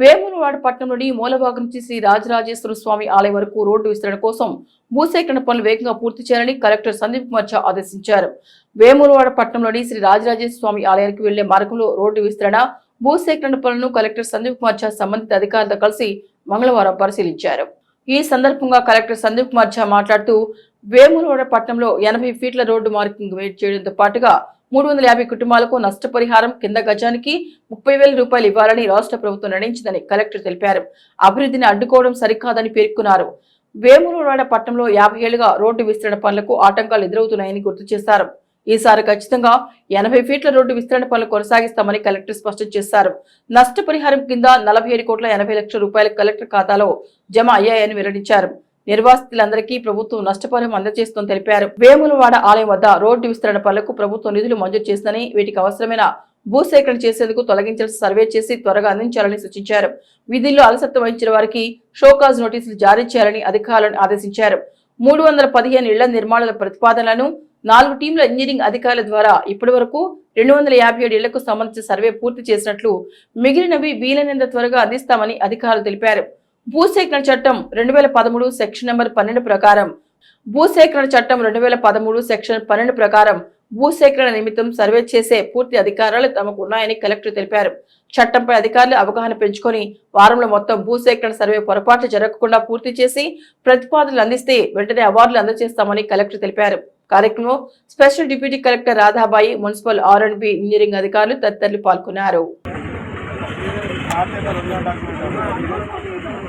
వేములవాడ పట్టణంలోని మూలభాగం నుంచి శ్రీ రాజరాజేశ్వర స్వామి ఆలయం వరకు రోడ్డు విస్తరణ కోసం భూసేకరణ పనులు వేగంగా పూర్తి చేయాలని కలెక్టర్ సందీప్ కుమార్ ఝా ఆదేశించారు. వేములవాడ పట్టణంలోని శ్రీ రాజరాజేశ్వర స్వామి ఆలయానికి వెళ్ళే మార్గంలో రోడ్డు విస్తరణ భూసేకరణ పనులను కలెక్టర్ సందీప్ కుమార్ ఝా సంబంధిత అధికారులతో కలిసి మంగళవారం పరిశీలించారు. ఈ సందర్భంగా కలెక్టర్ సందీప్ కుమార్ ఝా మాట్లాడుతూ వేములవాడ పట్టణంలో ఎనభై ఫీట్ల రోడ్డు మార్కింగ్ వేట్ చేయడంతో పాటుగా మూడు వందల యాభై కుటుంబాలకు నష్టపరిహారం కింద గజానికి ముప్పై వేల రూపాయలు ఇవ్వాలని రాష్ట్ర ప్రభుత్వం నిర్ణయించిందని కలెక్టర్ తెలిపారు. అభివృద్ధిని అడ్డుకోవడం సరికాదని పేర్కొన్నారు. వేములవాడ పట్టణంలో యాభై ఏళ్ళుగా రోడ్డు విస్తరణ పనులకు ఆటంకాలు ఎదురవుతున్నాయని గుర్తు చేశారు. ఈసారి ఖచ్చితంగా ఎనభై ఫీట్ల రోడ్డు విస్తరణ పనులు కొనసాగిస్తామని కలెక్టర్ స్పష్టం చేశారు. నష్టపరిహారం కింద నలభై ఏడు కోట్ల ఎనభై లక్షల రూపాయలు కలెక్టర్ ఖాతాలో జమ అయ్యాయని వెల్లడించారు. నిర్వాసితులందరికీ ప్రభుత్వం నష్టపరిహారం అందజేస్తుందని తెలిపారు. వేములవాడ ఆలయం వద్ద రోడ్డు విస్తరణ పనులకు ప్రభుత్వం నిధులు మంజూరు చేసిందని వీటికి అవసరమైన భూసేకరణ చేసేందుకు తొలగించాల్సిన సర్వే చేసి త్వరగా అందించాలని సూచించారు. విధుల్లో అలసత్వం వహించిన వారికి షోకాజ్ నోటీసులు జారీ చేయాలని అధికారులను ఆదేశించారు. మూడు వందల పదిహేను ఇళ్ళ నిర్మాణాల ప్రతిపాదనలను నాలుగు టీంల ఇంజనీరింగ్ అధికారుల ద్వారా ఇప్పటి వరకు రెండు వందల యాభై ఏడు ఇళ్ళకు సంబంధించిన సర్వే పూర్తి చేసినట్లు మిగిలినవి వీలైనంత త్వరగా అందిస్తామని అధికారులు తెలిపారు. భూసేకరణ చట్టం రెండు వేల పదమూడు సెక్షన్ నెంబర్ పన్నెండు ప్రకారం భూసేకరణ చట్టం రెండు వేల పదమూడు సెక్షన్ పన్నెండు ప్రకారం భూసేకరణ నిమిత్తం సర్వే చేసే పూర్తి అధికారాలు తమకు ఉన్నాయని కలెక్టర్ తెలిపారు. చట్టంపై అధికారులు అవగాహన పెంచుకొని వారంలో మొత్తం భూసేకరణ సర్వే పొరపాట్లు జరగకుండా పూర్తి చేసి ప్రతిపాదనలు అందిస్తే వెంటనే అవార్డులు అందజేస్తామని కలెక్టర్ తెలిపారు. కార్యక్రమంలో special deputy collector Radhabai municipal R and B engineering అధికారులు తదితరులు పాల్గొన్నారు.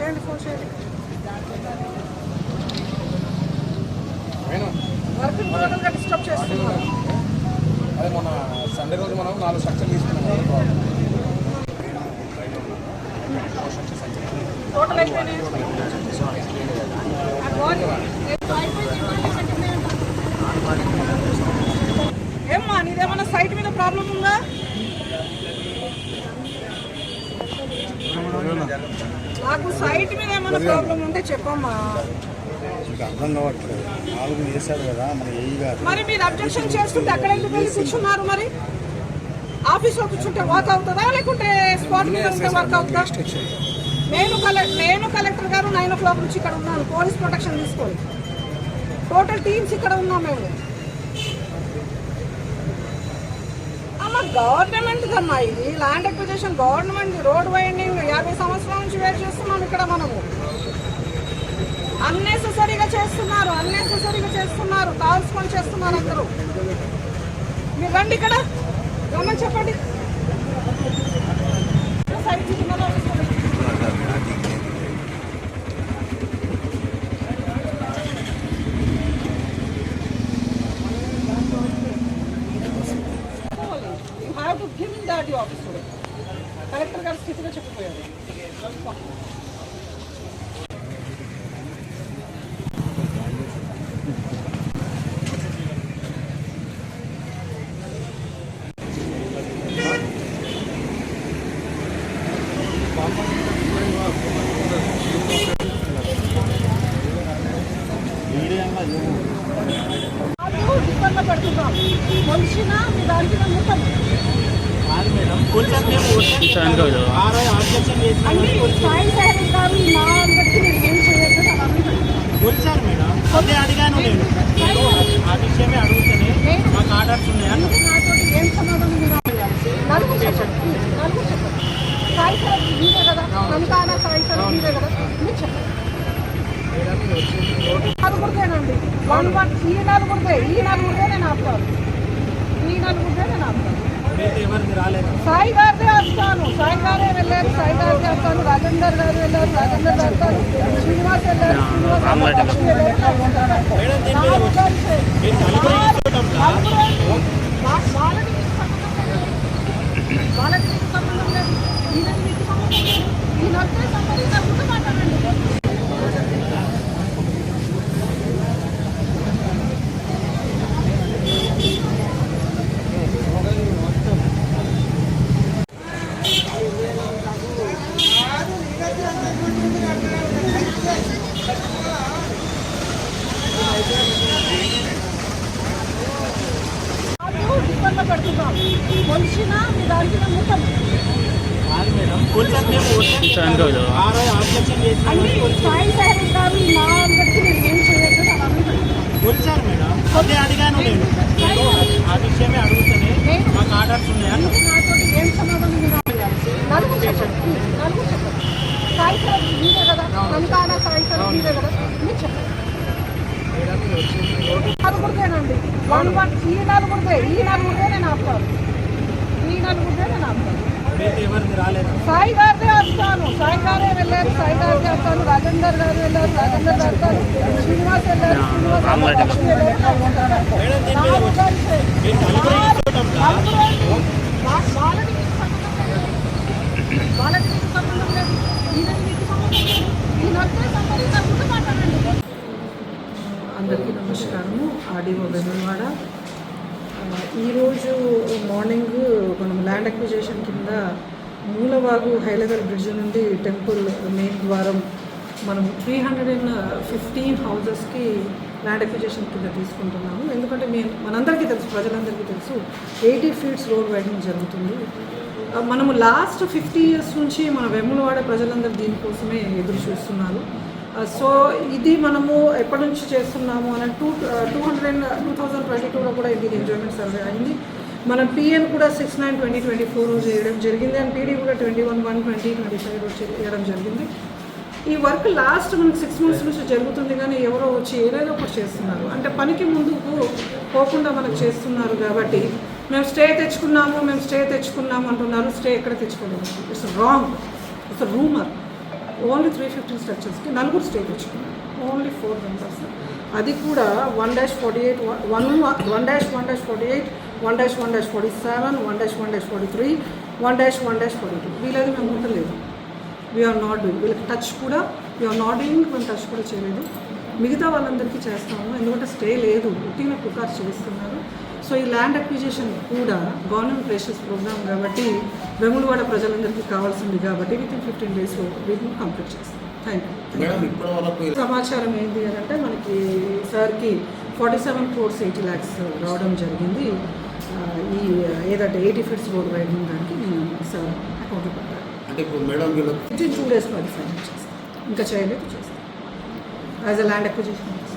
చేయండి ఫోన్ చేయండి. వర్క్ టోటల్గా డిస్టర్బ్ చేస్తున్నారు అదే మొన్న సండే రోజు మనం నాలుగు స్ట్రక్చర్ తీసుకున్నాం. టోటల్ ఏమ్మా నీదేమన్నా సైట్ మీద ప్రాబ్లం ఉందా? నాకు సైట్ మీద ఏమైనా ప్రాబ్లం ఉంటే చెప్పమ్మా. అర్థం కావట్లేదు. నాలుగు చేశాడు కదా గారు. మరి మీరు అబ్జెక్షన్ చేస్తుంటే అక్కడ ఎందుకు వెళ్ళి కూర్చున్నారు మరి? ఆఫీస్లో కూర్చుంటే వర్క్ అవుతుందా? లేకుంటే స్పాట్ మీద ఉంటే వర్క్ అవుతుందా? నేను కలెక్టర్ నేను కలెక్టర్ గారు నైన్ ఓ క్లాక్ నుంచి ఇక్కడ ఉన్నాను. పోలీస్ ప్రొటెక్షన్ తీసుకోండి. టోటల్ టీమ్స్ ఇక్కడ ఉన్నాం మేము. అమ్మ గవర్నమెంట్ అమ్మా ఇది land acquisition government road winding యాభై సంవత్సరాల నుంచి వేరు చేస్తున్నాం ఇక్కడ మనము. అన్నెసెసరీగా చేస్తున్నారు అన్నెసెసరీగా చేస్తున్నారు కాల్చుకొని చేస్తున్నారు అందరూ. మీరు రండి ఇక్కడ. గమని చెప్పండి సైడ్ పడుతున్నాం. మనిషిన మీ దానికి నమ్ముతాం అన్ని సాయి గారు నా అందరికీ ఏం అవన్నీ కొలిచారు మేడం? అదే అడిగాను నేను. ఆ విషయమే అడుగుతూనే మాకు ఆర్డర్స్ ఉన్నాయని అందుకే నాతో ఏం సమాధానం? నలుగురు చెప్పండి నలుగురు చెప్పండి. సాయి సాహెబ్ మీరే కదా నలుగురిదేనండి వన్ వన్ ఈ నలుగురిదే ఈ నలుగురిదే నేను ఆపుతాను ఈ నలుగురిదే నేను ఆపుతాను సాయి గారిదే వస్తాను సాయి గారే వెళ్ళారు సాయి గారిదే వస్తాను రాజేందర్ గారు వెళ్ళారు రాజేందర్ గారు వస్తారు శ్రీనివాస్ వెళ్ళారు వాళ్ళకి సంబంధం లేదు. ఈయన ఈయన వస్తే సంబంధం మాట్లాడండి ఇబ్బంది పడుతున్నాం మనిషిన మీ సాయి సార్ గారు ఆ విషయమే అడుగుతానే మాకు ఆర్డర్స్ ఉన్నాయా నాతో ఏం సమాధానం నలుగురిదేనండి. వన్ వన్ ఈ నలుగురిదే ఈ నలుగురిదే నేను ఆపుతాను. ఈ నలుగురిదే నేను ఆపుతాను. సాయి గారిదే ఆపుతాను. సాయి గారే వెళ్ళారు సాయి గారిదే ఆపుతాను రాజేందర్ గారు వెళ్ళారు రాజేందర్ గారు శ్రీనివాస్ వెళ్ళారు శ్రీనివాస్ వాళ్ళకి సంబంధం లేదు. వాళ్ళకి మీకు సంబంధం లేదు. ఈయనకి మీకు సంబంధం లేదు. ఈ నలుగురే సంబంధం లేకుండా మాట్లాడండి. అందరికీ నమస్కారము. ఆడియో వెనువాడ ఈరోజు మార్నింగ్ మనం ల్యాండ్ అక్విజేషన్ కింద మూలవాగు హైలెవెల్ బ్రిడ్జ్ నుండి టెంపుల్ మెయిన్ ద్వారం మనం త్రీ హండ్రెడ్ అండ్ ఫిఫ్టీన్ హౌజెస్కి ల్యాండ్ అక్విజేషన్ కింద తీసుకుంటున్నాము. ఎందుకంటే మేము మనందరికీ తెలుసు ప్రజలందరికీ తెలుసు ఎయిటీ ఫీట్స్ రోడ్ వైడింగ్ జరుగుతుంది. మనము లాస్ట్ ఫిఫ్టీ ఇయర్స్ నుంచి మన వెమ్ములవాడ ప్రజలందరూ దీనికోసమే ఎదురు చూస్తున్నారు. Uh, సో ఇది మనము ఎప్పటి నుంచి చేస్తున్నాము అని two two hundred two thousand twenty టూలో కూడా ఇది ఎంజాయ్మెంట్ సర్వే అయింది. మనం పిఎన్ కూడా six nine twenty twenty four చేయడం జరిగింది అండ్ పీడీ కూడా twenty one one twenty twenty five చేయడం జరిగింది. ఈ వర్క్ లాస్ట్ మనకి సిక్స్ మంత్స్ నుంచి జరుగుతుంది కానీ ఎవరో వచ్చి ఏదైనా ఒకటి చేస్తున్నారు. అంటే పనికి ముందుకు పోకుండా మనకు చేస్తున్నారు కాబట్టి మేము స్టే తెచ్చుకున్నాము మేము స్టే తెచ్చుకున్నాము అంటున్నారు స్టే ఎక్కడ తెచ్చుకోలేదు. It's wrong it's rumour only three fifteen స్ట్రక్చర్స్కి నలుగురు స్టేట్ తెచ్చుకున్నారు. ఓన్లీ ఫోర్ మెంబర్స్ అది కూడా one dash forty eight one one dash one dash forty eight one dash one dash forty seven one dash one dash forty three one dash one dash forty two వీళ్ళది మేము ఉండలేదు. We are not doing వీళ్ళకి touch కూడా we are not doing మేము touch కూడా చేయలేదు. మిగతా వాళ్ళందరికీ చేస్తాము ఎందుకంటే స్టే లేదు ఉట్టిన పుకార్ చేస్తున్నారు. సో ఈ ల్యాండ్ అక్విజిషన్ కూడా గవర్నమెంట్ ప్రెషర్స్ ప్రోగ్రామ్ కాబట్టి వెములవాడ ప్రజలందరికీ కావాల్సింది కాబట్టి విత్ ఇన్ ఫిఫ్టీన్ డేస్లో వీటిని కంప్లీట్ చేస్తాం. థ్యాంక్ యూ సమాచారం ఏంటి అని అంటే మనకి సార్కి forty seven crores eighty lakhs రావడం జరిగింది. ఈ ఏదంటే ఎయిటీ ఫీట్స్ రోడ్ వైడింగ్ దానికి నేను సార్ అకౌంట్ పెట్టాను. అంటే ఇప్పుడు మేడం టూ అది ఫైనల్ చేస్తాను ఇంకా చేయలేదు చేస్తాను యాజ్ అ ల్యాండ్ అక్విజిషన్